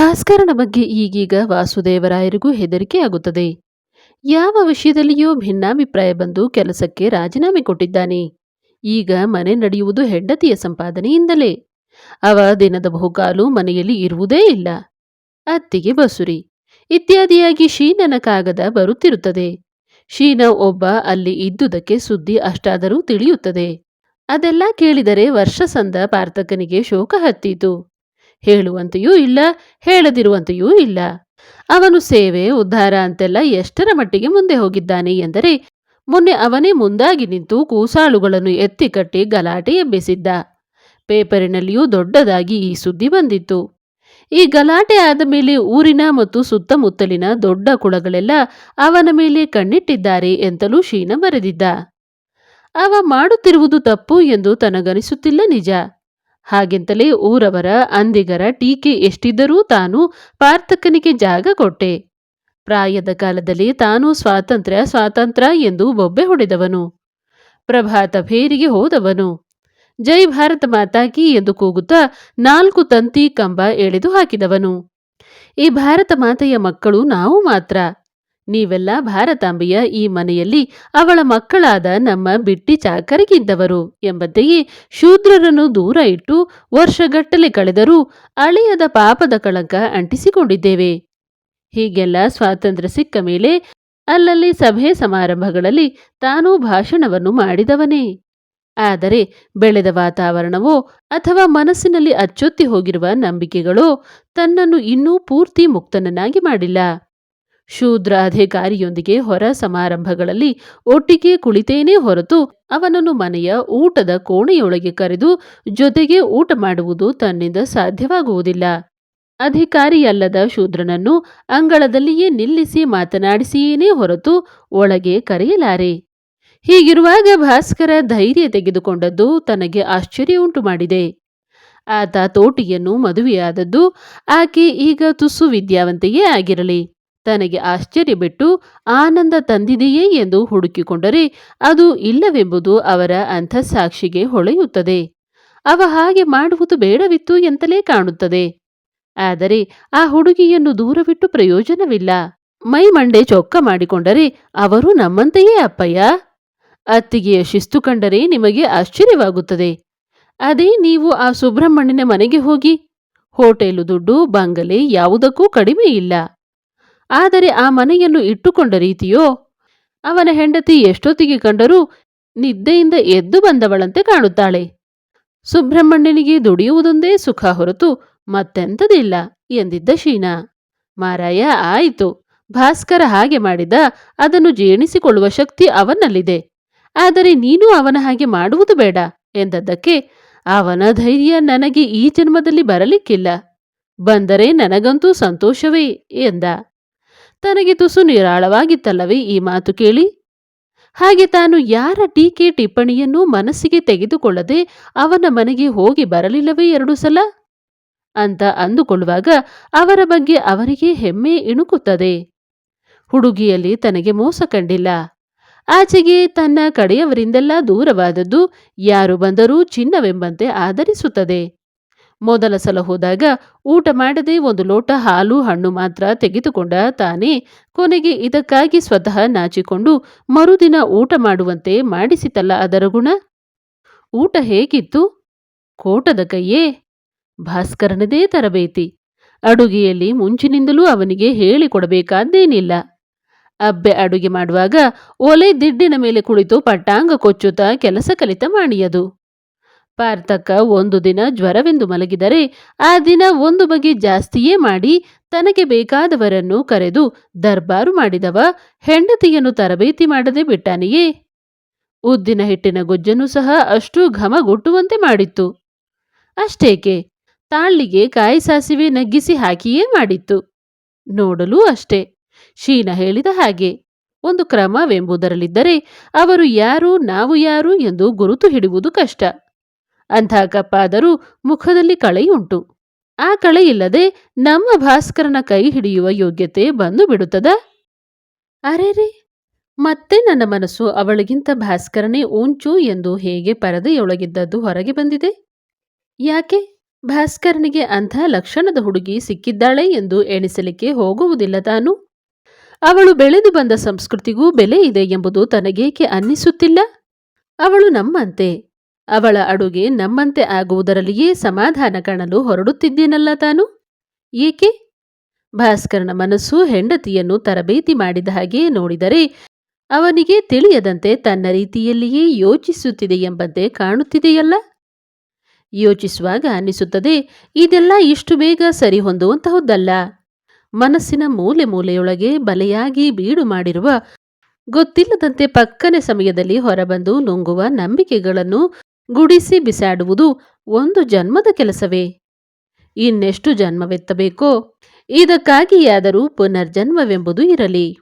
ಭಾಸ್ಕರನ ಬಗ್ಗೆ ಈಗೀಗ ವಾಸುದೇವರಾಯರಿಗೂ ಹೆದರಿಕೆಯಾಗುತ್ತದೆ. ಯಾವ ವಿಷಯದಲ್ಲಿಯೂ ಭಿನ್ನಾಭಿಪ್ರಾಯ ಬಂದು ಕೆಲಸಕ್ಕೆ ರಾಜೀನಾಮೆ ಕೊಟ್ಟಿದ್ದಾನೆ. ಈಗ ಮನೆ ನಡೆಯುವುದು ಹೆಂಡತಿಯ ಸಂಪಾದನೆಯಿಂದಲೇ. ಅವ ದಿನದ ಬಹುಕಾಲು ಮನೆಯಲ್ಲಿ ಇರುವುದೇ ಇಲ್ಲ. ಅತ್ತಿಗೆ ಬಸುರಿ. ಇತ್ಯಾದಿಯಾಗಿ ಶೀನನ ಕಾಗದ ಬರುತ್ತಿರುತ್ತದೆ. ಶೀನ ಒಬ್ಬ ಅಲ್ಲಿ ಇದ್ದುದಕ್ಕೆ ಸುದ್ದಿ ಅಷ್ಟಾದರೂ ತಿಳಿಯುತ್ತದೆ. ಅದೆಲ್ಲ ಕೇಳಿದರೆ ವರ್ಷ ಸಂದ ಪಾರ್ಥಕನಿಗೆ ಶೋಕ ಹತ್ತೀತು. ಹೇಳುವಂತೆಯೂ ಇಲ್ಲ, ಹೇಳದಿರುವಂತೆಯೂ ಇಲ್ಲ. ಅವನು ಸೇವೆ, ಉದ್ಧಾರ ಅಂತೆಲ್ಲ ಎಷ್ಟರ ಮಟ್ಟಿಗೆ ಮುಂದೆ ಹೋಗಿದ್ದಾನೆ ಎಂದರೆ ಮೊನ್ನೆ ಅವನೇ ಮುಂದಾಗಿ ನಿಂತು ಕೂಸಾಳುಗಳನ್ನು ಎತ್ತಿ ಕಟ್ಟಿ ಗಲಾಟೆ ಎಬ್ಬಿಸಿದ್ದ. ಪೇಪರಿನಲ್ಲಿಯೂ ದೊಡ್ಡದಾಗಿ ಈ ಸುದ್ದಿ ಬಂದಿತ್ತು. ಈ ಗಲಾಟೆ ಆದ ಮೇಲೆ ಊರಿನ ಮತ್ತು ಸುತ್ತಮುತ್ತಲಿನ ದೊಡ್ಡ ಕುಳಗಳೆಲ್ಲ ಅವನ ಮೇಲೆ ಕಣ್ಣಿಟ್ಟಿದ್ದಾರೆ ಎಂತಲೂ ಶೀನ ಬರೆದಿದ್ದ ಅವ ಮಾಡುತ್ತಿರುವುದು ತಪ್ಪು ಎಂದು ತನಗನಿಸುತ್ತಿಲ್ಲ ನಿಜ. ಹಾಗೆಂತಲೇ ಊರವರ ಅಂದಿಗರ ಟೀಕೆ ಎಷ್ಟಿದ್ದರೂ ತಾನು ಪಾರ್ಥಕನಿಗೆ ಜಾಗ ಕೊಟ್ಟೆ. ಪ್ರಾಯದ ಕಾಲದಲ್ಲಿ ತಾನು ಸ್ವಾತಂತ್ರ್ಯ ಸ್ವಾತಂತ್ರ್ಯ ಎಂದು ಬೊಬ್ಬೆ ಹೊಡೆದವನು. ಪ್ರಭಾತ ಭೇರಿಗೆ ಹೋದವನು. ಜೈ ಭಾರತ ಮಾತಾಕಿ ಎಂದು ಕೂಗುತ್ತಾ ನಾಲ್ಕು ತಂತಿ ಕಂಬ ಎಳೆದು ಹಾಕಿದವನು. ಈ ಭಾರತ ಮಾತೆಯ ಮಕ್ಕಳು ನಾವು ಮಾತ್ರ. ನೀವೆಲ್ಲ ಭಾರತಾಂಬೆಯ ಈ ಮನೆಯಲ್ಲಿ ಅವಳ ಮಕ್ಕಳಾದ ನಮ್ಮ ಬಿಟ್ಟಿ ಚಾಕರಿಗಿದ್ದವರು ಎಂಬಂತೆಯೇ ಶೂದ್ರರನ್ನು ದೂರ ಇಟ್ಟು ವರ್ಷಗಟ್ಟಲೆ ಕಳೆದರೂ ಅಳಿಯದ ಪಾಪದ ಕಳಂಕ ಅಂಟಿಸಿಕೊಂಡಿದ್ದೇವೆ. ಹೀಗೆಲ್ಲ ಸ್ವಾತಂತ್ರ್ಯ ಸಿಕ್ಕ ಮೇಲೆ ಅಲ್ಲಲ್ಲಿ ಸಭೆ ಸಮಾರಂಭಗಳಲ್ಲಿ ತಾನೂ ಭಾಷಣವನ್ನು ಮಾಡಿದವನೇ. ಆದರೆ ಬೆಳೆದ ವಾತಾವರಣವೋ ಅಥವಾ ಮನಸ್ಸಿನಲ್ಲಿ ಅಚ್ಚೊತ್ತಿ ಹೋಗಿರುವ ನಂಬಿಕೆಗಳೋ ತನ್ನನ್ನು ಇನ್ನೂ ಪೂರ್ತಿ ಮುಕ್ತನನ್ನಾಗಿ ಮಾಡಿಲ್ಲ. ಶೂದ್ರ ಅಧಿಕಾರಿಯೊಂದಿಗೆ ಹೊರ ಸಮಾರಂಭಗಳಲ್ಲಿ ಒಟ್ಟಿಗೆ ಕುಳಿತೇನೆ ಹೊರತು ಅವನನ್ನು ಮನೆಯ ಊಟದ ಕೋಣೆಯೊಳಗೆ ಕರೆದು ಜೊತೆಗೆ ಊಟ ಮಾಡುವುದು ತನ್ನಿಂದ ಸಾಧ್ಯವಾಗುವುದಿಲ್ಲ. ಅಧಿಕಾರಿಯಲ್ಲದ ಶೂದ್ರನನ್ನು ಅಂಗಳದಲ್ಲಿಯೇ ನಿಲ್ಲಿಸಿ ಮಾತನಾಡಿಸಿಯೇನೇ ಹೊರತು ಒಳಗೆ ಕರೆಯಲಾರೆ. ಹೀಗಿರುವಾಗ ಭಾಸ್ಕರ ಧೈರ್ಯ ತೆಗೆದುಕೊಂಡದ್ದು ತನಗೆ ಆಶ್ಚರ್ಯ ಉಂಟು ಮಾಡಿದೆ. ಆತ ತೋಟಿಯನ್ನು ಮದುವೆಯಾದದ್ದು ಆಕೆ ಈಗ ತುಸು ವಿದ್ಯಾವಂತೆಯೇ ಆಗಿರಲಿ. ತನಗೆ ಆಶ್ಚರ್ಯ ಬಿಟ್ಟು ಆನಂದ ತಂದಿದೆಯೇ ಎಂದು ಹುಡುಕಿಕೊಂಡರೆ ಅದು ಇಲ್ಲವೆಂಬುದು ಅವರ ಅಂಥಸಾಕ್ಷಿಗೆ ಹೊಳೆಯುತ್ತದೆ. ಅವ ಹಾಗೆ ಮಾಡುವುದು ಬೇಡವಿತ್ತು ಎಂತಲೇ ಕಾಣುತ್ತದೆ. ಆದರೆ ಆ ಹುಡುಗಿಯನ್ನು ದೂರವಿಟ್ಟು ಪ್ರಯೋಜನವಿಲ್ಲ. ಮೈ ಮಂಡೆ ಚೊಕ್ಕ ಮಾಡಿಕೊಂಡರೆ ಅವರು ನಮ್ಮಂತೆಯೇ ಅಪ್ಪಯ್ಯ? ಅತ್ತಿಗೆಯ ಶಿಸ್ತು ಕಂಡರೆ ನಿಮಗೆ ಆಶ್ಚರ್ಯವಾಗುತ್ತದೆ. ಅದೇ ನೀವು ಆ ಸುಬ್ರಹ್ಮಣ್ಯನ ಮನೆಗೆ ಹೋಗಿ. ಹೋಟೆಲು ದುಡ್ಡು, ಬಂಗಲೆ ಯಾವುದಕ್ಕೂ ಕಡಿಮೆ ಇಲ್ಲ. ಆದರೆ ಆ ಮನೆಯನ್ನು ಇಟ್ಟುಕೊಂಡ ರೀತಿಯೋ? ಅವನ ಹೆಂಡತಿ ಎಷ್ಟೊತ್ತಿಗೆ ಕಂಡರೂ ನಿದ್ದೆಯಿಂದ ಎದ್ದು ಬಂದವಳಂತೆ ಕಾಣುತ್ತಾಳೆ. ಸುಬ್ರಹ್ಮಣ್ಯನಿಗೆ ದುಡಿಯುವುದೊಂದೇ ಸುಖ ಹೊರತು ಮತ್ತೆಂಥದಿಲ್ಲ ಎಂದಿದ್ದ ಶೀನಾ. ಮಾರಾಯ, ಆಯಿತು. ಭಾಸ್ಕರ ಹಾಗೆ ಮಾಡಿದ ಅದನ್ನು ಜೀರ್ಣಿಸಿಕೊಳ್ಳುವ ಶಕ್ತಿ ಅವನಲ್ಲಿದೆ. ಆದರೆ ನೀನು ಅವನ ಹಾಗೆ ಮಾಡುವುದು ಬೇಡ ಎಂದದ್ದಕ್ಕೆ ಅವನ ಧೈರ್ಯ ನನಗೆ ಈ ಜನ್ಮದಲ್ಲಿ ಬರಲಿಕ್ಕಿಲ್ಲ. ಬಂದರೆ ನನಗಂತೂ ಸಂತೋಷವೇ ಎಂದ. ತನಗೆ ತುಸು ನಿರಾಳವಾಗಿತ್ತಲ್ಲವೇ ಈ ಮಾತು ಕೇಳಿ? ಹಾಗೆ ತಾನು ಯಾರ ಟೀಕೆ ಟಿಪ್ಪಣಿಯನ್ನೂ ಮನಸ್ಸಿಗೆ ತೆಗೆದುಕೊಳ್ಳದೆ ಅವನ ಮನೆಗೆ ಹೋಗಿ ಬರಲಿಲ್ಲವೇ ಎರಡು ಸಲ? ಅಂತ ಅಂದುಕೊಳ್ಳುವಾಗ ಅವರ ಬಗ್ಗೆ ಅವರಿಗೆ ಹೆಮ್ಮೆ ಇಣುಕುತ್ತದೆ. ಹುಡುಗಿಯಲ್ಲಿ ತನಗೆ ಮೋಸ ಕಂಡಿಲ್ಲ. ಆಚೆಗೆ ತನ್ನ ಕಡೆಯವರಿಂದೆಲ್ಲ ದೂರವಾದದ್ದು ಯಾರು ಬಂದರೂ ಚಿನ್ನವೆಂಬಂತೆ ಆಧರಿಸುತ್ತದೆ. ಮೊದಲ ಸಲ ಹೋದಾಗ ಊಟ ಮಾಡದೆ ಒಂದು ಲೋಟ ಹಾಲು ಹಣ್ಣು ಮಾತ್ರ ತೆಗೆದುಕೊಂಡ ತಾನೇ ಕೊನೆಗೆ ಇದಕ್ಕಾಗಿ ಸ್ವತಃ ನಾಚಿಕೊಂಡು ಮರುದಿನ ಊಟ ಮಾಡುವಂತೆ ಮಾಡಿಸಿತಲ್ಲ ಅದರ ಗುಣ? ಊಟ ಹೇಗಿತ್ತು? ಕೋಟದ ಕೈಯೇ? ಭಾಸ್ಕರನದೇ ತರಬೇತಿ. ಅಡುಗೆಯಲ್ಲಿ ಮುಂಚಿನಿಂದಲೂ ಅವನಿಗೆ ಹೇಳಿಕೊಡಬೇಕಾದ್ದೇನಿಲ್ಲ. ಅಬ್ಬೆ ಅಡುಗೆ ಮಾಡುವಾಗ ಒಲೆ ದಿಡ್ಡಿನ ಮೇಲೆ ಕುಳಿತು ಪಟ್ಟಾಂಗ ಕೊಚ್ಚುತ್ತಾ ಕೆಲಸ ಕಲಿತ ಮಾಡಿಯದು. ಪಾರ್ಥಕ್ಕ ಒಂದು ದಿನ ಜ್ವರವೆಂದು ಮಲಗಿದರೆ ಆ ದಿನ ಒಂದು ಬಗೆ ಜಾಸ್ತಿಯೇ ಮಾಡಿ ತನಗೆ ಬೇಕಾದವರನ್ನು ಕರೆದು ದರ್ಬಾರು ಮಾಡಿದವ ಹೆಂಡತಿಯನ್ನು ತರಬೇತಿ ಮಾಡದೆ ಬಿಟ್ಟಾನೆಯೇ? ಉದ್ದಿನ ಹಿಟ್ಟಿನ ಗೊಜ್ಜನ್ನು ಸಹ ಅಷ್ಟು ಘಮಗೊಟ್ಟುವಂತೆ ಮಾಡಿತ್ತು. ಅಷ್ಟೇಕೆ? ತಾಳ್ಳಿಗೆ ಕಾಯಿ ಸಾಸಿವೆ ನಗ್ಗಿಸಿ ಹಾಕಿಯೇ ಮಾಡಿತ್ತು. ನೋಡಲೂ ಅಷ್ಟೇ. ಶೀನ ಹೇಳಿದ ಹಾಗೆ. ಒಂದು ಕ್ರಮವೆಂಬುದರಲ್ಲಿದ್ದರೆ ಅವರು ಯಾರು ನಾವು ಯಾರು ಎಂದು ಗುರುತು ಹಿಡುವುದು ಕಷ್ಟ. ಅಂಥ ಕಪ್ಪಾದರೂ ಮುಖದಲ್ಲಿ ಕಳೆಯುಂಟು. ಆ ಕಳೆಯಿಲ್ಲದೆ ನಮ್ಮ ಭಾಸ್ಕರನ ಕೈ ಹಿಡಿಯುವ ಯೋಗ್ಯತೆ ಬಂದು ಬಿಡುತ್ತದ? ಅರೆರೆ ಮತ್ತೆ ನನ್ನ ಮನಸ್ಸು ಅವಳಿಗಿಂತ ಭಾಸ್ಕರನೇ ಊಂಚು ಎಂದು ಹೇಗೆ ಪರದೆಯೊಳಗಿದ್ದದ್ದು ಹೊರಗೆ ಬಂದಿದೆ? ಯಾಕೆ? ಭಾಸ್ಕರನಿಗೆ ಅಂಥ ಲಕ್ಷಣದ ಹುಡುಗಿ ಸಿಕ್ಕಿದ್ದಾಳೆ ಎಂದು ಎಣಿಸಲಿಕ್ಕೆ ಹೋಗುವುದಿಲ್ಲ ತಾನು? ಅವಳು ಬೆಳೆದು ಬಂದ ಸಂಸ್ಕೃತಿಗೂ ಬೆಲೆ ಇದೆ ಎಂಬುದು ತನಗೇಕೆ ಅನ್ನಿಸುತ್ತಿಲ್ಲ? ಅವಳು ನಮ್ಮಂತೆ. ಅವಳ ಅಡುಗೆ ನಮ್ಮಂತೆ ಆಗುವುದರಲ್ಲಿಯೇ ಸಮಾಧಾನ ಕಾಣಲು ಹೊರಡುತ್ತಿದ್ದೇನಲ್ಲ ತಾನು? ಏಕೆ? ಭಾಸ್ಕರನ ಮನಸ್ಸು ಹೆಂಡತಿಯನ್ನು ತರಬೇತಿ ಮಾಡಿದ ಹಾಗೆ ನೋಡಿದರೆ ಅವನಿಗೆ ತಿಳಿಯದಂತೆ ತನ್ನ ರೀತಿಯಲ್ಲಿಯೇ ಯೋಚಿಸುತ್ತಿದೆ ಎಂಬಂತೆ ಕಾಣುತ್ತಿದೆಯಲ್ಲ? ಯೋಚಿಸುವಾಗ ಅನ್ನಿಸುತ್ತದೆ, ಇದೆಲ್ಲ ಇಷ್ಟು ಬೇಗ ಸರಿ ಹೊಂದುವಂತಹದ್ದಲ್ಲ ಮನಸ್ಸಿನ ಮೂಲೆ ಮೂಲೆಯೊಳಗೆ ಬಲೆಯಾಗಿ ಬೀಡು ಮಾಡಿರುವ ಗೊತ್ತಿಲ್ಲದಂತೆ ಪಕ್ಕನೆ ಸಮಯದಲ್ಲಿ ಹೊರಬಂದು ನುಂಗುವ ನಂಬಿಕೆಗಳನ್ನು ಗುಡಿಸಿ ಬಿಸಾಡುವುದು ಒಂದು ಜನ್ಮದ ಕೆಲಸವೇ. ಇನ್ನೆಷ್ಟು ಜನ್ಮವೆತ್ತಬೇಕೋ, ಇದಕ್ಕಾಗಿಯಾದರೂ ಪುನರ್ಜನ್ಮವೆಂಬುದು ಇರಲಿ.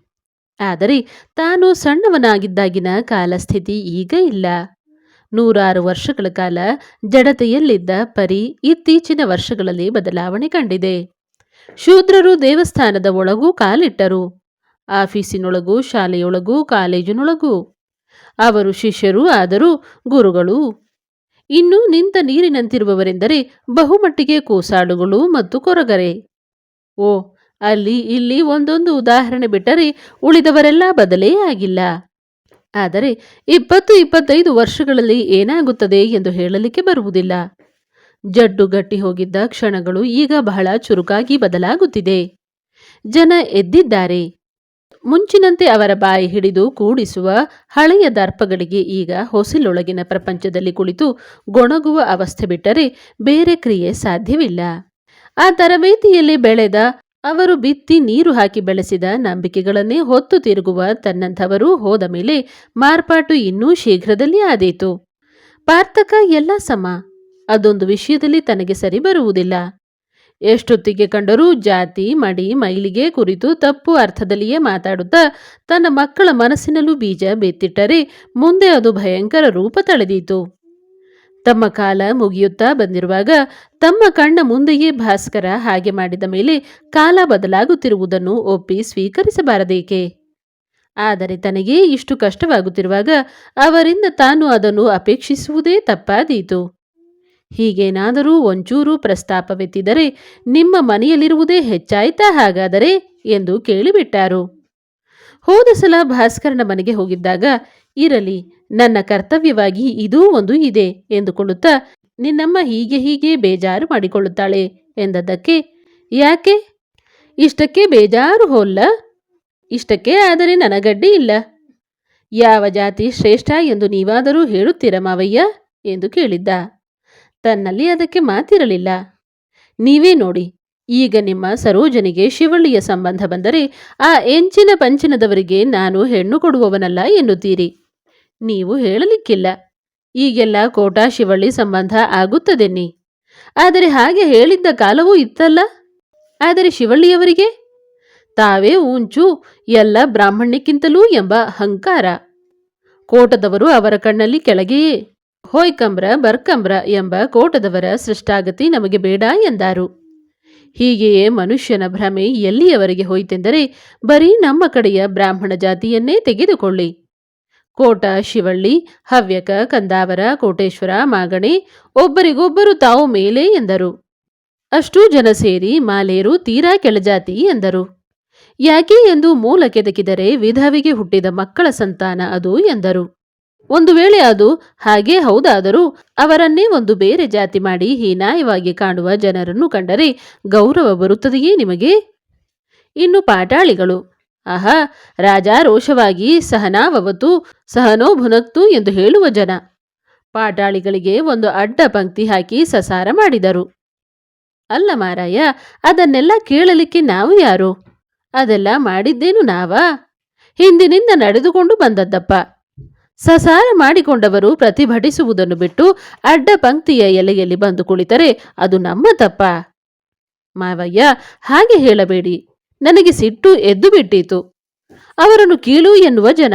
ಆದರೆ ತಾನು ಸಣ್ಣವನಾಗಿದ್ದಾಗಿನ ಕಾಲಸ್ಥಿತಿ ಈಗ ಇಲ್ಲ. ನೂರಾರು ವರ್ಷಗಳ ಕಾಲ ಜಡತೆಯಲ್ಲಿದ್ದ ಪರಿ ಇತ್ತೀಚಿನ ವರ್ಷಗಳಲ್ಲಿ ಬದಲಾವಣೆ ಕಂಡಿದೆ. ಶೂದ್ರರು ದೇವಸ್ಥಾನದ ಒಳಗೂ ಕಾಲಿಟ್ಟರು. ಆಫೀಸಿನೊಳಗೂ, ಶಾಲೆಯೊಳಗೂ, ಕಾಲೇಜಿನೊಳಗೂ. ಅವರು ಶಿಷ್ಯರೂ ಆದರೂ ಗುರುಗಳು ಇನ್ನು ನಿಂತ ನೀರಿನಂತಿರುವವರೆಂದರೆ ಬಹುಮಟ್ಟಿಗೆ ಕೂಸಾಡುಗಳು ಮತ್ತು ಕೊರಗರೆ. ಓ, ಅಲ್ಲಿ ಇಲ್ಲಿ ಒಂದೊಂದು ಉದಾಹರಣೆ ಬಿಟ್ಟರೆ ಉಳಿದವರೆಲ್ಲ ಬದಲೇ ಆಗಿಲ್ಲ. ಆದರೆ ಇಪ್ಪತ್ತು ಇಪ್ಪತ್ತೈದು ವರ್ಷಗಳಲ್ಲಿ ಏನಾಗುತ್ತದೆ ಎಂದು ಹೇಳಲಿಕ್ಕೆ ಬರುವುದಿಲ್ಲ. ಜಡ್ಡು ಗಟ್ಟಿ ಹೋಗಿದ್ದ ಕ್ಷಣಗಳು ಈಗ ಬಹಳ ಚುರುಕಾಗಿ ಬದಲಾಗುತ್ತಿದೆ. ಜನ ಎದ್ದಿದ್ದಾರೆ. ಮುಂಚಿನಂತೆ ಅವರ ಬಾಯಿ ಹಿಡಿದು ಕೂಡಿಸುವ ಹಳೆಯ ದರ್ಪಗಳಿಗೆ ಈಗ ಹೊಸಿಲೊಳಗಿನ ಪ್ರಪಂಚದಲ್ಲಿ ಕುಳಿತು ಗೊಣಗುವ ಅವಸ್ಥೆ ಬಿಟ್ಟರೆ ಬೇರೆ ಕ್ರಿಯೆ ಸಾಧ್ಯವಿಲ್ಲ. ಆ ತರಬೇತಿಯಲ್ಲಿ ಬೆಳೆದ ಅವರು ಬಿತ್ತಿ ನೀರು ಹಾಕಿ ಬೆಳೆಸಿದ ನಂಬಿಕೆಗಳನ್ನೇ ಹೊತ್ತು ತಿರುಗುವ ತನ್ನಂಥವರು ಹೋದ ಮೇಲೆ ಮಾರ್ಪಾಟು ಇನ್ನೂ ಶೀಘ್ರದಲ್ಲಿ ಆದೀತು. ಪಾರ್ಥಕ ಎಲ್ಲ ಸಮ. ಅದೊಂದು ವಿಷಯದಲ್ಲಿ ತನಗೆ ಸರಿ ಬರುವುದಿಲ್ಲ. ಎಷ್ಟೊತ್ತಿಗೆ ಕಂಡರೂ ಜಾತಿ, ಮಡಿ, ಮೈಲಿಗೆ ಕುರಿತು ತಪ್ಪು ಅರ್ಥದಲ್ಲಿಯೇ ಮಾತಾಡುತ್ತಾ ತನ್ನ ಮಕ್ಕಳ ಮನಸ್ಸಿನಲ್ಲೂ ಬೀಜ ಬಿತ್ತಿಟ್ಟರೆ ಮುಂದೆ ಅದು ಭಯಂಕರ ರೂಪ ತಳೆದೀತು. ತಮ್ಮ ಕಾಲ ಮುಗಿಯುತ್ತಾ ಬಂದಿರುವಾಗ ತಮ್ಮ ಕಣ್ಣ ಮುಂದೆಯೇ ಭಾಸ್ಕರ ಹಾಗೆ ಮಾಡಿದ ಮೇಲೆ ಕಾಲ ಬದಲಾಗುತ್ತಿರುವುದನ್ನು ಒಪ್ಪಿ ಸ್ವೀಕರಿಸಬಾರದೇಕೆ? ಆದರೆ ತನಗೆ ಇಷ್ಟು ಕಷ್ಟವಾಗುತ್ತಿರುವಾಗ ಅವರಿಂದ ತಾನು ಅದನ್ನು ಅಪೇಕ್ಷಿಸುವುದೇ ತಪ್ಪಾದೀತು. ಹೀಗೇನಾದರೂ ಒಂಚೂರು ಪ್ರಸ್ತಾಪವೆತ್ತಿದರೆ ನಿಮ್ಮ ಮನೆಯಲ್ಲಿರುವುದೇ ಹೆಚ್ಚಾಯ್ತಾ ಹಾಗಾದರೆ? ಎಂದು ಕೇಳಿಬಿಟ್ಟಾರು. ಹೋದ ಸಲ ಭಾಸ್ಕರನ ಮನೆಗೆ ಹೋಗಿದ್ದಾಗ, ಇರಲಿ, ನನ್ನ ಕರ್ತವ್ಯವಾಗಿ ಇದೂ ಒಂದು ಇದೆ ಎಂದುಕೊಳ್ಳುತ್ತಾ, ನಿನ್ನಮ್ಮ ಹೀಗೆ ಹೀಗೆ ಬೇಜಾರು ಮಾಡಿಕೊಳ್ಳುತ್ತಾಳೆ ಎಂದದ್ದಕ್ಕೆ, ಯಾಕೆ? ಇಷ್ಟಕ್ಕೆ ಬೇಜಾರು ಹೋಲ್ಲ? ಇಷ್ಟಕ್ಕೆ ಆದರೆ ನನಗಡ್ಡಿ ಇಲ್ಲ. ಯಾವ ಜಾತಿ ಶ್ರೇಷ್ಠ ಎಂದು ನೀವಾದರೂ ಹೇಳುತ್ತೀರ ಮಾವಯ್ಯ? ಎಂದು ಕೇಳಿದ್ದ. ತನ್ನಲ್ಲಿ ಅದಕ್ಕೆ ಮಾತಿರಲಿಲ್ಲ. ನೀವೇ ನೋಡಿ, ಈಗ ನಿಮ್ಮ ಸರೋಜನಿಗೆ ಶಿವಳ್ಳಿಯ ಸಂಬಂಧ ಬಂದರೆ ಆ ಎಂಚಿನ ಪಂಚಿನದವರಿಗೆ ನಾನು ಹೆಣ್ಣು ಕೊಡುವವನಲ್ಲ ಎನ್ನುತ್ತೀರಿ. ನೀವು ಹೇಳಲಿಕ್ಕಿಲ್ಲ, ಈಗೆಲ್ಲ ಕೋಟಾ ಶಿವಳ್ಳಿ ಸಂಬಂಧ ಆಗುತ್ತದೆನ್ನಿ. ಆದರೆ ಹಾಗೆ ಹೇಳಿದ್ದ ಕಾಲವೂ ಇತ್ತಲ್ಲ, ಆದರೆ ಶಿವಳ್ಳಿಯವರಿಗೆ? ತಾವೇ ಉಂಚು, ಎಲ್ಲ ಬ್ರಾಹ್ಮಣ್ಯಕ್ಕಿಂತಲೂ ಎಂಬ ಅಹಂಕಾರ. ಕೋಟದವರು ಅವರ ಕಣ್ಣಲ್ಲಿ ಕೆಳಗೆಯೇ ಹೋಯ್ಕಂಬ್ರ, ಬರ್ಕಂಬ್ರ ಎಂಬ ಕೋಟದವರ ಸೃಷ್ಟಾಗತಿ ನಮಗೆ ಬೇಡ ಎಂದಾರು. ಹೀಗೆಯೇ ಮನುಷ್ಯನ ಭ್ರಮೆ ಎಲ್ಲಿಯವರೆಗೆ ಹೋಯಿತೆಂದರೆ ಬರೀ ನಮ್ಮ ಕಡೆಯ ಬ್ರಾಹ್ಮಣ ಜಾತಿಯನ್ನೇ ತೆಗೆದುಕೊಳ್ಳಿ. ಕೋಟ, ಶಿವಳ್ಳಿ, ಹವ್ಯಕ, ಕಂದಾವರ, ಕೋಟೇಶ್ವರ, ಮಾಗಣೆ ಒಬ್ಬರಿಗೊಬ್ಬರು ತಾವು ಮೇಲೆ ಎಂದರು. ಅಷ್ಟೂ ಜನ ಸೇರಿ ಮಾಲೇರು ತೀರಾ ಕೆಳಜಾತಿ ಎಂದರು. ಯಾಕೆ ಎಂದು ಮೂಲ ಕೆದಕಿದರೆ ವಿಧವಿಗೆ ಹುಟ್ಟಿದ ಮಕ್ಕಳ ಸಂತಾನ ಅದು ಎಂದರು. ಒಂದು ವೇಳೆ ಅದು ಹಾಗೇ ಹೌದಾದರೂ ಅವರನ್ನೇ ಒಂದು ಬೇರೆ ಜಾತಿ ಮಾಡಿ ಹೀನಾಯವಾಗಿ ಕಾಣುವ ಜನರನ್ನು ಕಂಡರೆ ಗೌರವ ಬರುತ್ತದೆಯೇ ನಿಮಗೆ? ಇನ್ನು ಪಾಟಾಳಿಗಳು, ಆಹಾ ರಾಜಾರೋಷವಾಗಿ ಸಹನಾವವತು, ಸಹನೋ ಭುನಕ್ತು ಎಂದು ಹೇಳುವ ಜನ. ಪಾಟಾಳಿಗಳಿಗೆ ಒಂದು ಅಡ್ಡ ಪಂಕ್ತಿ ಹಾಕಿ ಸಸಾರ ಮಾಡಿದರು. ಅಲ್ಲ ಮಾರಾಯ, ಅದನ್ನೆಲ್ಲ ಕೇಳಲಿಕ್ಕೆ ನಾವು ಯಾರು? ಅದೆಲ್ಲ ಮಾಡಿದ್ದೇನು ನಾವಾ? ಹಿಂದಿನಿಂದ ನಡೆದುಕೊಂಡು ಬಂದದ್ದಪ್ಪ. ಸಸಾರ ಮಾಡಿಕೊಂಡವರು ಪ್ರತಿಭಟಿಸುವುದನ್ನು ಬಿಟ್ಟು ಅಡ್ಡ ಪಂಕ್ತಿಯ ಎಲೆಯಲ್ಲಿ ಬಂದು ಕುಳಿತರೆ ಅದು ನಮ್ಮ ತಪ್ಪ. ಮಾವಯ್ಯ, ಹಾಗೆ ಹೇಳಬೇಡಿ. ನನಗೆ ಸಿಟ್ಟು ಎದ್ದು ಬಿಟ್ಟಿತು. ಅವರನ್ನು ಕೀಳು ಎನ್ನುವ ಜನ.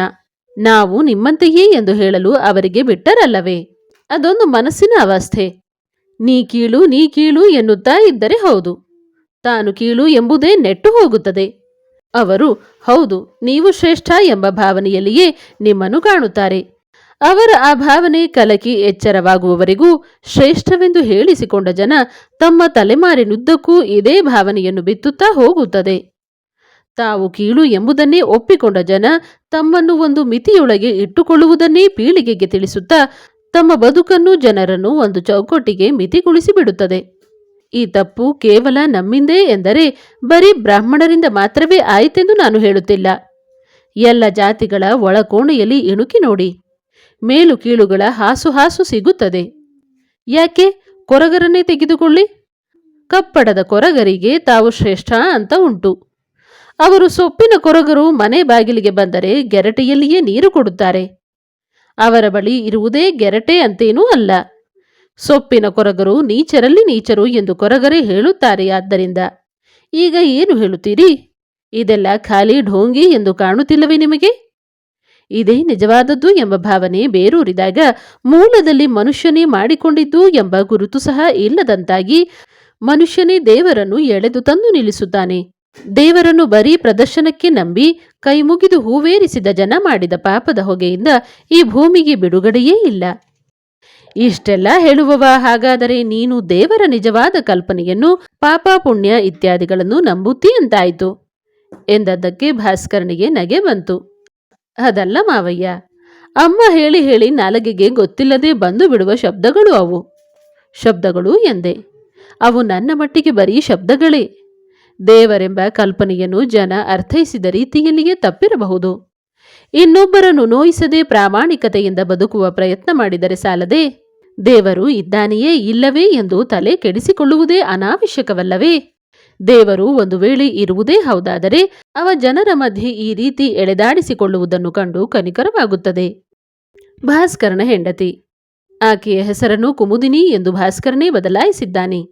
ನಾವು ನಿಮ್ಮಂತೆಯೇ ಎಂದು ಹೇಳಲು ಅವರಿಗೆ ಬಿಟ್ಟರಲ್ಲವೇ? ಅದೊಂದು ಮನಸ್ಸಿನ ಅವಸ್ಥೆ. ನೀ ಕೀಳು ನೀ ಕೀಳು ಎನ್ನುತ್ತಾ ಇದ್ದರೆ ಹೌದು. ತಾನು ಕೀಳು ಎಂಬುದೇ ನೆಟ್ಟು ಹೋಗುತ್ತದೆ. ಅವರು, ಹೌದು, ನೀವು ಶ್ರೇಷ್ಠ ಎಂಬ ಭಾವನೆಯಲ್ಲಿಯೇ ನಿಮ್ಮನ್ನು ಕಾಣುತ್ತಾರೆ. ಅವರ ಆ ಭಾವನೆ ಕಲಕಿ ಎಚ್ಚರವಾಗುವವರೆಗೂ ಶ್ರೇಷ್ಠವೆಂದು ಹೇಳಿಸಿಕೊಂಡ ಜನ ತಮ್ಮ ತಲೆಮಾರಿನುದ್ದಕ್ಕೂ ಇದೇ ಭಾವನೆಯನ್ನು ಬಿತ್ತುತ್ತಾ ಹೋಗುತ್ತದೆ. ತಾವು ಕೀಳು ಎಂಬುದನ್ನೇ ಒಪ್ಪಿಕೊಂಡ ಜನ ತಮ್ಮನ್ನು ಒಂದು ಮಿತಿಯೊಳಗೆ ಇಟ್ಟುಕೊಳ್ಳುವುದನ್ನೇ ಪೀಳಿಗೆಗೆ ತಿಳಿಸುತ್ತಾ ತಮ್ಮ ಬದುಕನ್ನು ಜನರನ್ನು ಒಂದು ಚೌಕಟ್ಟಿಗೆ ಮಿತಿಗೊಳಿಸಿ ಬಿಡುತ್ತದೆ ಈ ತಪ್ಪು ಕೇವಲ ನಮ್ಮಿಂದೇ ಎಂದರೆ ಬರೀ ಬ್ರಾಹ್ಮಣರಿಂದ ಮಾತ್ರವೇ ಆಯಿತೆಂದು ನಾನು ಹೇಳುತ್ತಿಲ್ಲ. ಎಲ್ಲ ಜಾತಿಗಳ ಒಳಕೋಣೆಯಲ್ಲಿ ಇಣುಕಿ ನೋಡಿ. ಮೇಲು ಕೀಳುಗಳ ಹಾಸು ಹಾಸು ಸಿಗುತ್ತದೆ. ಯಾಕೆ ಕೊರಗರನ್ನೇ ತೆಗೆದುಕೊಳ್ಳಿ? ಕಪ್ಪಡದ ಕೊರಗರಿಗೆ ತಾವು ಶ್ರೇಷ್ಠ ಅಂತ ಉಂಟು. ಅವರು ಸೊಪ್ಪಿನ ಕೊರಗರು ಮನೆ ಬಾಗಿಲಿಗೆ ಬಂದರೆ ಗೆರಟೆಯಲ್ಲಿಯೇ ನೀರು ಕೊಡುತ್ತಾರೆ. ಅವರ ಬಳಿ ಇರುವುದೇ ಗೆರಟೆ ಅಂತೇನೂ ಅಲ್ಲ. ಸೊಪ್ಪಿನ ಕೊರಗರು ನೀಚರಲ್ಲಿ ನೀಚರು ಎಂದು ಕೊರಗರೆ ಹೇಳುತ್ತಾರೆ. ಆದ್ದರಿಂದ ಈಗ ಏನು ಹೇಳುತ್ತೀರಿ? ಇದೆಲ್ಲ ಖಾಲಿ ಢೋಂಗಿ ಎಂದು ಕಾಣುತ್ತಿಲ್ಲವೇ ನಿಮಗೆ? ಇದೇ ನಿಜವಾದದ್ದು ಎಂಬ ಭಾವನೆ ಬೇರೂರಿದಾಗ ಮೂಲದಲ್ಲಿ ಮನುಷ್ಯನೇ ಮಾಡಿಕೊಂಡಿದ್ದು ಎಂಬ ಗುರುತು ಸಹ ಇಲ್ಲದಂತಾಗಿ ಮನುಷ್ಯನೇ ದೇವರನ್ನು ಎಳೆದು ತಂದು ನಿಲ್ಲಿಸುತ್ತಾನೆ. ದೇವರನ್ನು ಬರೀ ಪ್ರದರ್ಶನಕ್ಕೆ ನಂಬಿ ಕೈಮುಗಿದು ಹೂವೇರಿಸಿದ ಜನ ಮಾಡಿದ ಪಾಪದ ಹೊಗೆಯಿಂದ ಈ ಭೂಮಿಗೆ ಬಿಡುಗಡೆಯೇ ಇಲ್ಲ. ಇಷ್ಟೆಲ್ಲ ಹೇಳುವವ ಹಾಗಾದರೆ ನೀನು ದೇವರ ನಿಜವಾದ ಕಲ್ಪನೆಯನ್ನು ಪಾಪ ಪುಣ್ಯ ಇತ್ಯಾದಿಗಳನ್ನು ನಂಬುತ್ತಿ ಅಂತಾಯಿತು. ಎಂದದ್ದಕ್ಕೆ ಭಾಸ್ಕರನಿಗೆ ನಗೆ ಬಂತು. ಅದಲ್ಲ ಮಾವಯ್ಯ, ಅಮ್ಮ ಹೇಳಿ ಹೇಳಿ ನಾಲಗೆಗೆ ಗೊತ್ತಿಲ್ಲದೆ ಬಂದು ಬಿಡುವ ಶಬ್ದಗಳು ಅವು. ಶಬ್ದಗಳು ಎಂದೆ, ಅವು ನನ್ನ ಮಟ್ಟಿಗೆ ಬರೀ ಶಬ್ದಗಳೇ. ದೇವರೆಂಬ ಕಲ್ಪನೆಯನ್ನು ಜನ ಅರ್ಥೈಸಿದ ರೀತಿಯಲ್ಲಿಯೇ ತಪ್ಪಿರಬಹುದು. ಇನ್ನೊಬ್ಬರನ್ನು ನೋಯಿಸದೆ ಪ್ರಾಮಾಣಿಕತೆಯಿಂದ ಬದುಕುವ ಪ್ರಯತ್ನ ಮಾಡಿದರೆ ಸಾಲದೆ? ದೇವರು ಇದ್ದಾನೆಯೇ ಇಲ್ಲವೇ ಎಂದು ತಲೆ ಕೆಡಿಸಿಕೊಳ್ಳುವುದೇ ಅನಾವಶ್ಯಕವಲ್ಲವೇ? ದೇವರು ಒಂದು ವೇಳೆ ಇರುವುದೇ ಹೌದಾದರೆ ಅವ ಜನರ ಮಧ್ಯೆ ಈ ರೀತಿ ಎಳೆದಾಡಿಸಿಕೊಳ್ಳುವುದನ್ನು ಕಂಡು ಕನಿಕರವಾಗುತ್ತದೆ. ಭಾಸ್ಕರನ ಹೆಂಡತಿ, ಆಕೆಯ ಹೆಸರನ್ನು ಕುಮುದಿನಿ ಎಂದು ಭಾಸ್ಕರನೇ ಬದಲಾಯಿಸಿದ್ದಾನೆ.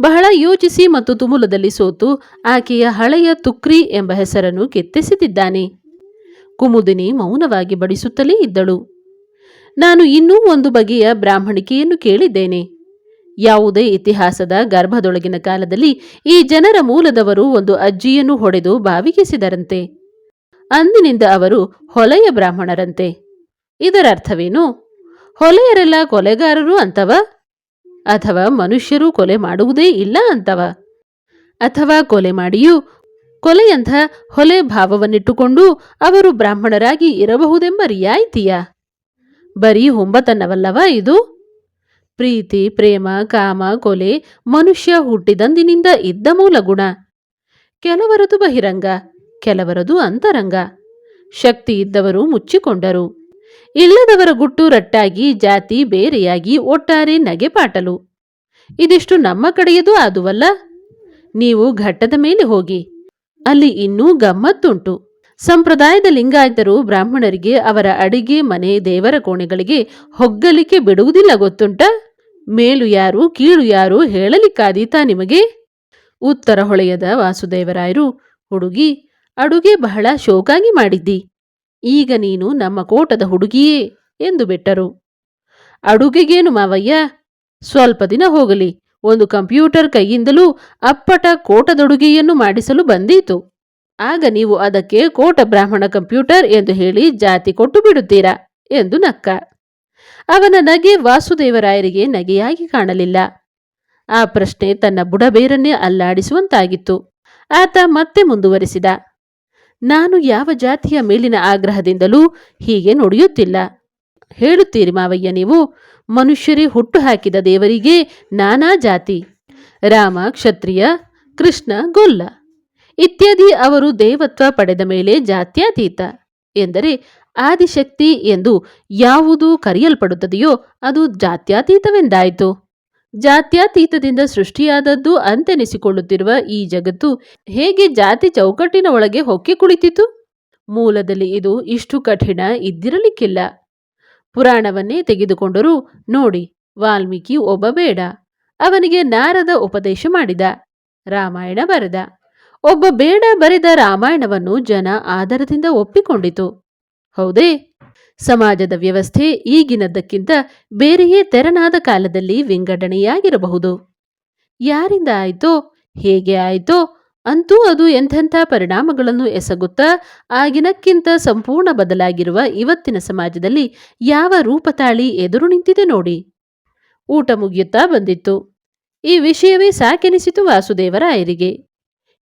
ಬಹಳ ಯೋಚಿಸಿ ಮತ್ತು ತುಮುಲದಲ್ಲಿ ಸೋತು ಆಕೆಯ ಹಳೆಯ ತುಕ್ರಿ ಎಂಬ ಹೆಸರನ್ನು ಕೆತ್ತೆಸೆದಿದ್ದಾನೆ ಕುಮುದಿನಿ ಮೌನವಾಗಿ ಬಡಿಸುತ್ತಲೇ ಇದ್ದಳು. ನಾನು ಇನ್ನೂ ಒಂದು ಬಗೆಯ ಬ್ರಾಹ್ಮಣಿಕೆಯನ್ನು ಕೇಳಿದ್ದೇನೆ. ಯಾವುದೇ ಇತಿಹಾಸದ ಗರ್ಭದೊಳಗಿನ ಕಾಲದಲ್ಲಿ ಈ ಜನರ ಮೂಲದವರು ಒಂದು ಅಜ್ಜಿಯನ್ನು ಹೊಡೆದು ಬಾವಿಗೆಸಿದರಂತೆ. ಅಂದಿನಿಂದ ಅವರು ಹೊಲೆಯ ಬ್ರಾಹ್ಮಣರಂತೆ. ಇದರರ್ಥವೇನು? ಹೊಲೆಯರೆಲ್ಲ ಕೊಲೆಗಾರರು ಅಂತವ? ಅಥವಾ ಮನುಷ್ಯರು ಕೊಲೆ ಮಾಡುವುದೇ ಇಲ್ಲ ಅಂತವ? ಅಥವಾ ಕೊಲೆ ಮಾಡಿಯೂ ಕೊಲೆಯಂಥ ಹೊಲೆ ಭಾವವನ್ನಿಟ್ಟುಕೊಂಡು ಅವರು ಬ್ರಾಹ್ಮಣರಾಗಿ ಇರಬಹುದೆಂಬ ರಿಯಾಯಿತಿಯ? ಬರೀ ಹೊಂಬತನವಲ್ಲವ ಇದು? ಪ್ರೀತಿ, ಪ್ರೇಮ, ಕಾಮ, ಕೊಲೆ, ಮನುಷ್ಯ ಹುಟ್ಟಿದಂದಿನಿಂದ ಇದ್ದ ಮೂಲ ಗುಣ. ಕೆಲವರದು ಬಹಿರಂಗ, ಕೆಲವರದು ಅಂತರಂಗ. ಶಕ್ತಿ ಇದ್ದವರು ಮುಚ್ಚಿಕೊಂಡರು. ಇಲ್ಲದವರ ಗುಟ್ಟು ರಟ್ಟಾಗಿ, ಜಾತಿ ಬೇರೆಯಾಗಿ ಒಟ್ಟಾರೆ ನಗೆಪಾಟಲು. ಇದಿಷ್ಟು ನಮ್ಮ ಕಡೆಯದು ಆದುವಲ್ಲ? ನೀವು ಘಟ್ಟದ ಮೇಲೆ ಹೋಗಿ, ಅಲ್ಲಿ ಇನ್ನೂ ಗಮ್ಮತ್ತುಂಟು. ಸಂಪ್ರದಾಯದ ಲಿಂಗಾಯತರು ಬ್ರಾಹ್ಮಣರಿಗೆ ಅವರ ಅಡಿಗೆ, ಮನೆ, ದೇವರ ಕೋಣೆಗಳಿಗೆ ಹೊಗ್ಗಲಿಕ್ಕೆ ಬಿಡುವುದಿಲ್ಲ ಗೊತ್ತುಂಟ? ಮೇಲು ಯಾರು, ಕೀಳು ಯಾರು ಹೇಳಲಿಕ್ಕಾದೀತಾ ನಿಮಗೆ? ಉತ್ತರ ಹೊಳೆಯದ ವಾಸುದೇವರಾಯರು ಹುಡುಗಿ, ಅಡುಗೆ ಬಹಳ ಶೋಕಾಗಿ ಮಾಡಿದ್ದಿ. ಈಗ ನೀನು ನಮ್ಮ ಕೋಟದ ಹುಡುಗಿಯೇ ಎಂದು ಬಿಟ್ಟರು. ಅಡುಗೆಗೇನು ಮಾವಯ್ಯ? ಸ್ವಲ್ಪ ದಿನ ಹೋಗಲಿ, ಒಂದು ಕಂಪ್ಯೂಟರ್ ಕೈಯಿಂದಲೂ ಅಪ್ಪಟ ಕೋಟದೊಡುಗೆಯನ್ನು ಮಾಡಿಸಲು ಬಂದೀತು. ಆಗ ನೀವು ಅದಕ್ಕೆ ಕೋಟ ಬ್ರಾಹ್ಮಣ ಕಂಪ್ಯೂಟರ್ ಎಂದು ಹೇಳಿ ಜಾತಿ ಕೊಟ್ಟು ಬಿಡುತ್ತೀರಾ ಎಂದು ನಕ್ಕ. ಅವನ ನಗೆ ವಾಸುದೇವರಾಯರಿಗೆ ನಗೆಯಾಗಿ ಕಾಣಲಿಲ್ಲ. ಆ ಪ್ರಶ್ನೆ ತನ್ನ ಬುಡಬೇರನ್ನೇ ಅಲ್ಲಾಡಿಸುವಂತಾಗಿತ್ತು. ಆತ ಮತ್ತೆ ಮುಂದುವರಿಸಿದ. ನಾನು ಯಾವ ಜಾತಿಯ ಮೇಲಿನ ಆಗ್ರಹದಿಂದಲೂ ಹೀಗೆ ನುಡಿಯುತ್ತಿಲ್ಲ. ಹೇಳುತ್ತೀರಿ ಮಾವಯ್ಯ ನೀವು, ಮನುಷ್ಯರೇ ಹುಟ್ಟು ಹಾಕಿದ ದೇವರಿಗೆ ನಾನಾ ಜಾತಿ. ರಾಮ, ಕ್ಷತ್ರಿಯ, ಕೃಷ್ಣ, ಗೊಲ್ಲ. ಇತ್ಯಾದಿ ಅವರು ದೇವತ್ವ ಪಡೆದ ಮೇಲೆ ಜಾತ್ಯತೀತ ಎಂದರೆ ಆದಿಶಕ್ತಿ ಎಂದು ಯಾವುದು ಕರೆಯಲ್ಪಡುತ್ತದೆಯೋ ಅದು ಜಾತ್ಯತೀತವೆಂದಾಯಿತು. ಜಾತ್ಯತೀತದಿಂದ ಸೃಷ್ಟಿಯಾದದ್ದು ಅಂತೆನಿಸಿಕೊಳ್ಳುತ್ತಿರುವ ಈ ಜಗತ್ತು ಹೇಗೆ ಜಾತಿ ಚೌಕಟ್ಟಿನ ಒಳಗೆ ಹೊಕ್ಕಿ ಕುಳಿತಿತು? ಮೂಲದಲ್ಲಿ ಇದು ಇಷ್ಟು ಕಠಿಣ ಇದ್ದಿರಲಿಕ್ಕಿಲ್ಲ. ಪುರಾಣವನ್ನೇ ತೆಗೆದುಕೊಂಡರೂ ನೋಡಿ, ವಾಲ್ಮೀಕಿ ಒಬ್ಬ ಬೇಡ. ಅವನಿಗೆ ನಾರದ ಉಪದೇಶ ಮಾಡಿದ, ರಾಮಾಯಣ ಬರೆದ. ಒಬ್ಬ ಬೇಡ ಬರೆದ ರಾಮಾಯಣವನ್ನು ಜನ ಆದರದಿಂದ ಒಪ್ಪಿಕೊಂಡಿತು. ಹೌದೇ? ಸಮಾಜದ ವ್ಯವಸ್ಥೆ ಈಗಿನದ್ದಕ್ಕಿಂತ ಬೇರೆಯೇ ತೆರನಾದ ಕಾಲದಲ್ಲಿ ವಿಂಗಡಣೆಯಾಗಿರಬಹುದು. ಯಾರಿಂದ ಆಯಿತೋ, ಹೇಗೆ ಆಯಿತೋ, ಅಂತೂ ಅದು ಎಂಥೆಂಥ ಪರಿಣಾಮಗಳನ್ನು ಎಸಗುತ್ತಾ, ಆಗಿನಕ್ಕಿಂತ ಸಂಪೂರ್ಣ ಬದಲಾಗಿರುವ ಇವತ್ತಿನ ಸಮಾಜದಲ್ಲಿ ಯಾವ ರೂಪ ತಾಳಿ ಎದುರು ನಿಂತಿದೆ ನೋಡಿ. ಊಟ ಮುಗಿಯುತ್ತಾ ಬಂದಿತ್ತು. ಈ ವಿಷಯವೇ ಸಾಕೆನಿಸಿತು ವಾಸುದೇವರಾಯರಿಗೆ.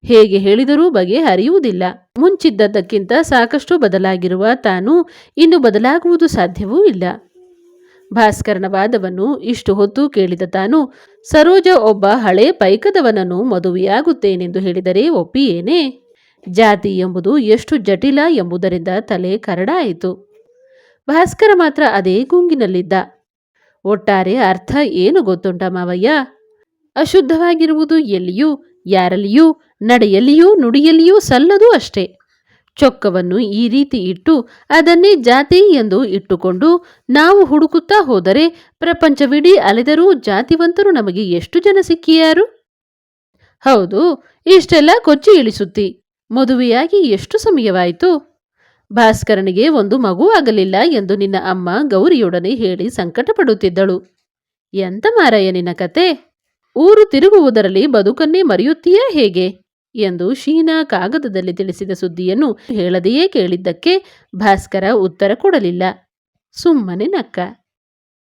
ಹೇಗೆ ಹೇಳಿದರೂ ಬಗೆ ಹರಿಯುವುದಿಲ್ಲ ಮುಂಚಿದ್ದದ್ದಕ್ಕಿಂತ ಸಾಕಷ್ಟು ಬದಲಾಗಿರುವ ತಾನು ಇನ್ನು ಬದಲಾಗುವುದು ಸಾಧ್ಯವೂ ಇಲ್ಲ. ಭಾಸ್ಕರನ ವಾದವನ್ನು ಇಷ್ಟು ಹೊತ್ತು ಕೇಳಿದ ತಾನು, ಸರೋಜ ಒಬ್ಬ ಹಳೆ ಪೈಕದವನನ್ನು ಮದುವೆಯಾಗುತ್ತೇನೆಂದು ಹೇಳಿದರೆ ಒಪ್ಪಿಯೇನೆ? ಜಾತಿ ಎಂಬುದು ಎಷ್ಟು ಜಟಿಲ ಎಂಬುದರಿಂದ ತಲೆ ಕರಡಾಯಿತು. ಭಾಸ್ಕರ ಮಾತ್ರ ಅದೇ ಗುಂಗಿನಲ್ಲಿದ್ದ. ಒಟ್ಟಾರೆ ಅರ್ಥ ಏನು ಗೊತ್ತುಂಟ ಮಾವಯ್ಯ? ಅಶುದ್ಧವಾಗಿರುವುದು ಎಲ್ಲಿಯೂ ಯಾರಲ್ಲಿಯೂ, ನಡೆಯಲ್ಲಿಯೂ, ನುಡಿಯಲ್ಲಿಯೂ ಸಲ್ಲದು ಅಷ್ಟೇ. ಚೊಕ್ಕವನ್ನು ಈ ರೀತಿ ಇಟ್ಟು ಅದನ್ನೇ ಜಾತಿ ಎಂದು ಇಟ್ಟುಕೊಂಡು ನಾವು ಹುಡುಕುತ್ತಾ ಹೋದರೆ ಪ್ರಪಂಚವಿಡೀ ಅಲೆದರೂ ಜಾತಿವಂತರು ನಮಗೆ ಎಷ್ಟು ಜನ ಸಿಕ್ಕಿಯಾರು? ಹೌದು, ಇಷ್ಟೆಲ್ಲ ಕೊಚ್ಚಿ ಇಳಿಸುತ್ತಿ, ಮದುವೆಯಾಗಿ ಎಷ್ಟು ಸಮಯವಾಯಿತು? ಭಾಸ್ಕರನಿಗೆ ಒಂದು ಮಗು ಆಗಲಿಲ್ಲ ಎಂದು ನಿನ್ನ ಅಮ್ಮ ಗೌರಿಯೊಡನೆ ಹೇಳಿ ಸಂಕಟಪಡುತ್ತಿದ್ದಳು. ಎಂತ ಮಾರಯ್ಯ ನಿನ್ನ ಕತೆ? ಊರು ತಿರುಗುವುದರಲ್ಲಿ ಬದುಕನ್ನೇ ಮರೆಯುತ್ತೀಯಾ ಹೇಗೆ? ಎಂದು ಶೀನಾ ಕಾಗದದಲ್ಲಿ ತಿಳಿಸಿದ ಸುದ್ದಿಯನ್ನು ಹೇಳದೆಯೇ ಕೇಳಿದ್ದಕ್ಕೆ ಭಾಸ್ಕರ ಉತ್ತರ ಕೊಡಲಿಲ್ಲ. ಸುಮ್ಮನೆ ನಕ್ಕ.